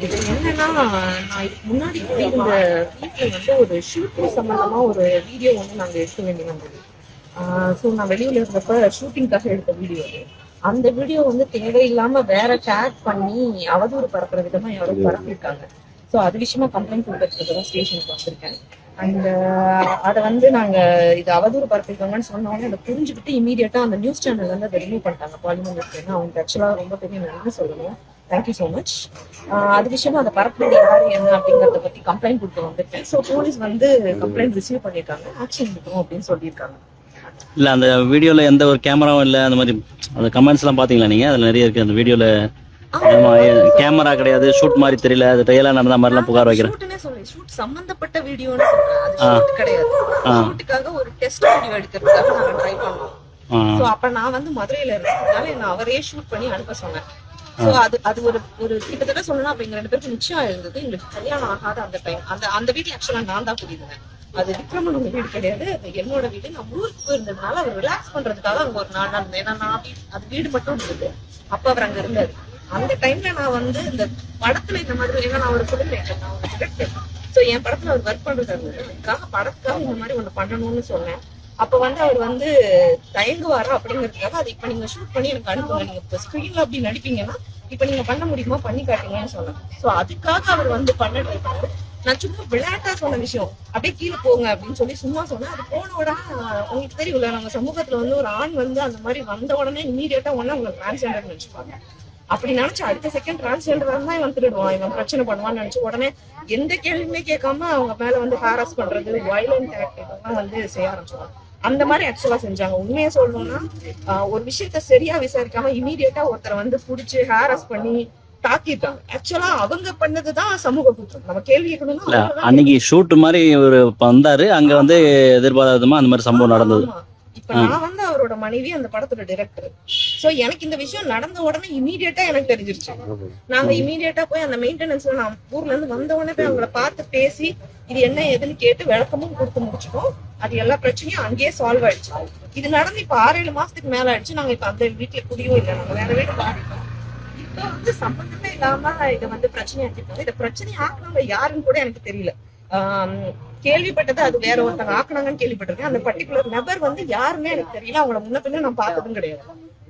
இது என்னன்னா நான் முன்னாடி கூட இந்த வீட்டில் வந்து ஒரு ஷூட்டிங் சம்பந்தமா ஒரு வீடியோ வந்து நாங்கள் எடுக்க வேண்டி வந்தது ஸோ நான் வெளியில் இருந்தப்ப ஷூட்டிங்காக எடுத்த வீடியோ அது அந்த வீடியோ வந்து தேவையில்லாம வேற டேக் பண்ணி அவதூறு பரப்புற விதமா யாரோ பரப்பியிருக்காங்க ஸோ அது விஷயமா கம்ப்ளைண்ட் கொடுக்கறதுக்கு தான் ஸ்டேஷனுக்கு வந்திருக்கேன் அந்த அதை வந்து நாங்க இது அவதூறு பரப்பிருக்காங்கன்னு சொன்னோடனே அதை புரிஞ்சுக்கிட்டு இமீடியட்டா அந்த நியூஸ் சேனல் வந்து அதை ரிமூவ் பண்ணிட்டாங்க பாலிமர் அவங்க ஆக்சுவலா ரொம்ப பெரிய நன்றி சொல்லணும் தேங்க்யூ ஸோ மச் அது விஷயமா அதை பரப்புறது யாரு என்ன அப்படிங்கறத பத்தி கம்ப்ளைண்ட் கொடுத்து வந்திருக்கேன். ஸோ போலீஸ் வந்து கம்ப்ளைண்ட் ரிசீவ் பண்ணிருக்காங்க ஆக்ஷன் எடுக்கணும் அப்படின்னு சொல்லியிருக்காங்க. இல்ல அந்த வீடியோல எந்த ஒரு கேமராவும் இல்ல அந்த மாதிரி அந்த கமெண்ட்ஸ் எல்லாம் பாத்தீங்களா நீங்க? அதுல நிறைய இருக்கு அந்த வீடியோல. கேமரா கிடையாது ஷூட் மாதிரி தெரியல அது ரியலா நடந்த மாதிரி எல்லாம் புகார் வைக்கிறேன். ஷூட் சம்பந்தப்பட்ட வீடியோன்னு சொல்றேன். கிடையாது. ஷூட்டுக்காக ஒரு டெஸ்ட் வீடியோ எடுக்கிறதுக்காக நாங்க ட்ரை பண்ணோம். சோ அப்ப நான் வந்து மதுரையில இருந்ததுனால என்ன அவரே ஷூட் பண்ணி அனுப்ப சொன்னேன். சோ அது அது ஒரு ஒரு கிட்டத்தட்ட சொல்லணும் அப்ப எங்க ரெண்டு பேருக்கு நிச்சயம் இருந்தது. எங்களுக்கு கல்யாணம் ஆகாத அந்த டைம் அந்த அந்த வீட்டுல ஆக்சுவலா நான் தான் குடியிருந்தேன். அது விக்ரமனோட வீடு கிடையாது. என்னோட வீடு. நான் ஊருக்கு போயிருந்ததுனால அவர் ரிலாக்ஸ் பண்றதுக்காக அங்க ஒரு நாள் இருந்தேன் ஏன்னா நான் அது வீடு மட்டும் இருந்தது. அப்ப அவர் அங்க இருந்தாரு. அந்த டைம்ல நான் வந்து இந்த படத்துல இந்த மாதிரி ஏன்னா நான் ஒரு ஃபிலிம் மேக்கர் நான் ஒரு சோ என் படத்துல அவர் ஒர்க் பண்றது இருந்தது அதுக்காக படத்துக்காக இந்த மாதிரி ஒண்ணு பண்ணணும்னு சொன்னேன். அப்ப வந்து அவர் வந்து தயங்குவாரா அப்படிங்கிறதுக்காக அதை இப்ப நீங்க ஷூட் பண்ணி எனக்கு அனுப்புங்க. நீங்க இப்ப ஸ்கிரீன்ல அப்படி நடிப்பீங்கன்னா இப்ப நீங்க பண்ண முடியுமா? பண்ணி காட்டுங்கன்னு சொன்னேன் சோ அதுக்காக அவர் வந்து பண்ண ட்ரை பண்ணாரு. நான் சும்மா விளையாட்டா சொன்ன விஷயம். அப்படியே கீழே போங்க அப்படின்னு சொல்லி சும்மா சொன்னேன் அது போன உடனே உங்களுக்கு தெரியும்ல நம்ம சமூகத்துல வந்து ஒரு ஆண் வந்து அந்த மாதிரி வந்த உடனே இமீடியட்டா உடனே அவங்க டிரான்ஸ்ஜெண்டர் நினைச்சுப்பாங்க. அப்படி நினைச்சு அடுத்த செகண்ட் டிரான்ஸ்ஜெண்டர் தான் இவன் திருடுவான் இவன் பிரச்சனை பண்ணுவான்னு நினைச்சு உடனே எந்த கேள்வியுமே கேட்காம அவங்க மேல வந்து ஹாரஸ் பண்றது வயலண்ட் ஆக்ட் இதெல்லாம் வந்து செய்ய ஆரம்பிச்சுவாங்க அந்த மாதிரி ஆக்சுவலா செஞ்சாங்க. உண்மையை சொல்லணும்னா ஒரு விஷயத்த சரியா விசாரிக்காம இமீடியட்டா ஒருத்தரை வந்து புடிச்சு ஹாரஸ் பண்ணி தாக்கிட்டாங்க. ஆக்சுவலா அவங்க பண்ணதுதான் சமூக குற்றம். நம்ம கேள்வி கேட்கணும்னா அன்னைக்கு ஷூட் மாதிரி ஒரு வந்தாரு. அங்க வந்து எதிர்பாராதமா அந்த மாதிரி சம்பவம் நடந்தது. இப்ப நான் வந்து அவரோட மனைவி அந்த படத்தோட டிரெக்டர் சோ எனக்கு இந்த விஷயம் நடந்த உடனே இமீடியட்டா எனக்கு தெரிஞ்சிருச்சு. நாங்க இமீடியட்டா போய் அந்த மெயின்டெனன்ஸ்ல நான் ஊர்ல இருந்து வந்த உடனே போய் அவங்கள பார்த்து பேசி இது என்ன ஏதுன்னு கேட்டு விளக்கமும் கொடுத்து முடிச்சிட்டோம். அது எல்லா பிரச்சனையும் அங்கேயே சால்வ் ஆயிடுச்சு. இது நடந்து இப்ப ஆறு ஏழு மாசத்துக்கு மேல ஆயிடுச்சு. நாங்க இப்ப அந்த வீட்டுல குடியும் இல்லை. நாங்க வேற வீடு மாறிட்டோம் இப்ப வந்து சம்பந்தமே இல்லாம இதை வந்து பிரச்சனை ஆக்கிட்டாங்க இதை பிரச்சனை ஆக்குனவங்க யாருன்னு கூட எனக்கு தெரியல. கேள்விப்பட்டது அது வேற ஒருத்தங்க ஆக்குனாங்கன்னு கேள்விப்பட்டிருக்கேன். அந்த பர்டிகுலர் நபர் வந்து யாருமே எனக்கு தெரியல. அவங்கள முன்ன பின்ன நான் பார்த்ததும் கிடையாது.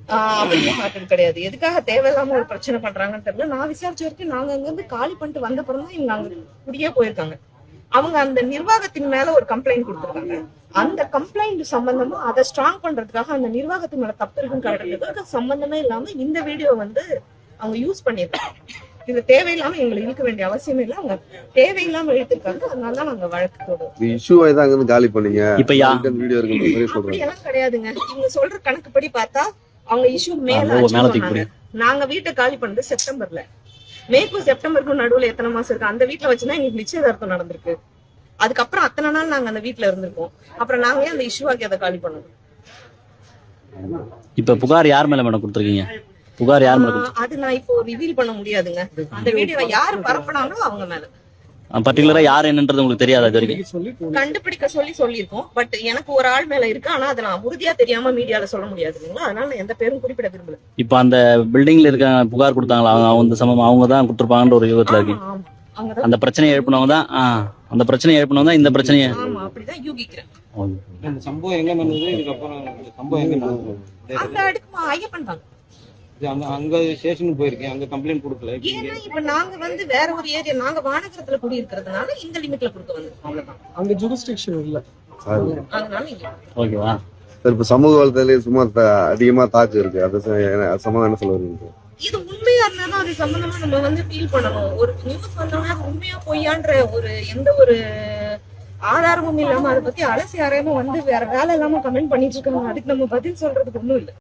ஆஹ் அப்படியே பார்த்தது கிடையாது. எதுக்காக தேவையில்லாம ஒரு பிரச்சனை பண்றாங்கன்னு தெரியல. நான் விசாரிச்ச வரைக்கும் நாங்க அங்க இருந்து காலி பண்ணிட்டு வந்த பிறகு தான் இவங்க அங்க குடியே போயிருக்காங்க. அவங்க அந்த நிர்வாகத்தின் மேல ஒரு கம்ப்ளைண்ட் கொடுத்துருக்காங்க. அந்த கம்ப்ளைண்ட் சம்பந்தமா அதை ஸ்ட்ராங் பண்றதுக்காக அந்த நிர்வாகத்தின் மேல தப்பு இருக்குன்னு காட்டுறதுக்கு சம்பந்தமே இல்லாம இந்த வீடியோ வந்து அவங்க யூஸ் பண்ணிருக்காங்க இது தேவையில்லாம எங்களை இழுக்க வேண்டிய அவசியமே இல்லை. அவங்க தேவையில்லாம இழுத்திருக்காங்க அதனால தான் நாங்க வழக்கு இஷ்யூ அங்கிருந்து காலி பண்ணீங்க. இப்ப வீடியோ எல்லாம் கிடையாதுங்க. இவங்க சொல்ற கணக்குப்படி பார்த்தா அவங்க இஷ்யூ மேல. நாங்க வீட்டை காலி பண்ணது செப்டம்பர்ல. மேக்கும் செப்டம்பருக்கும் நடுவுல எத்தனை மாசம் இருக்கு? அந்த வீட்ல வச்சுதான் எங்களுக்கு நிச்சயதார்த்தம் நடந்திருக்கு. அதுக்கப்புறம் அத்தனை நாள் நாங்க அந்த வீட்ல இருந்திருக்கோம். அப்புறம் நாங்க ஏன் அந்த இஷ்யூ ஆக்கி அதை காலி பண்ணணும்? இப்ப புகார் யார் மேல மேடம் கொடுத்துருக்கீங்க? புகார் யார் மேல அது நான் இப்போ ரிவீல் பண்ண முடியாதுங்க. அந்த வீடியோவை யாரு பரப்புனாங்களோ அவங்க மேல. பர்டிகுலரா யார் என்னன்றது உங்களுக்கு தெரியாது அது வரைக்கும்? கண்டுபிடிக்க சொல்லி சொல்லியிருக்கோம். பட் எனக்கு ஒரு ஆள் மேல இருக்கு. ஆனா அதை நான் உறுதியா தெரியாம மீடியால சொல்ல முடியாது இல்லைங்களா? அதனால நான் எந்த பேரும் குறிப்பிட விரும்பல. இப்ப அந்த பில்டிங்ல இருக்க புகார் கொடுத்தாங்களா? அவங்க அவங்க சமம் அவங்க தான் கொடுத்துருப்பாங்கன்ற ஒரு யுகத்துல இருக்கு. அந்த பிரச்சனையை எழுப்பினவங்க தான் அந்த பிரச்சனையை எழுப்பினவங்க தான் இந்த பிரச்சனையை ஆமா அப்படிதான் யூகிக்கிறேன். சம்பவம் எங்க நடந்தது? இதுக்கப்புறம் சம்பவம் எங்க நடந்தது? அந்த அடுக்குமா ஐயப்பன் தான். அங்க அங்க ஸ்டேஷனுக்கு போயிருக்கேன். அங்க கம்ப்ளைண்ட் கொடுக்கல. ஏன்னா இப்ப நாங்க வந்து வேற ஒரு ஏரியா நாங்க வானகரத்துல குடியிருக்கிறதுனால இந்த லிமிட்ல கொடுக்க வந்திருக்கோம் அவ்வளவுதான். அங்க ஜூரிஸ்டிக்ஷன் இல்ல. அதனால இங்க ஓகேவா? சார் இப்ப சமூக வலைத்தளத்திலே சும்மா த- அதிகமா தாக்கு இருக்கு. அது சம்பந்தம் என்ன சொல்ல வரீங்க? இது உண்மையா இருந்தாலும் அது சம்பந்தமா நம்ம வந்து ஃபீல் பண்ணணும். ஒரு நியூஸ் வந்தோம்னா உண்மையா பொய்யான்ற ஒரு எந்த ஒரு ஆதாரமும் இல்லாம அதை பத்தி அலசி ஆராயமா வந்து வேற வேலை இல்லாம கமெண்ட் பண்ணிட்டு இருக்காங்க. அதுக்கு நம்ம பதில் சொல்றதுக்கு ஒண்ணும் இல்ல.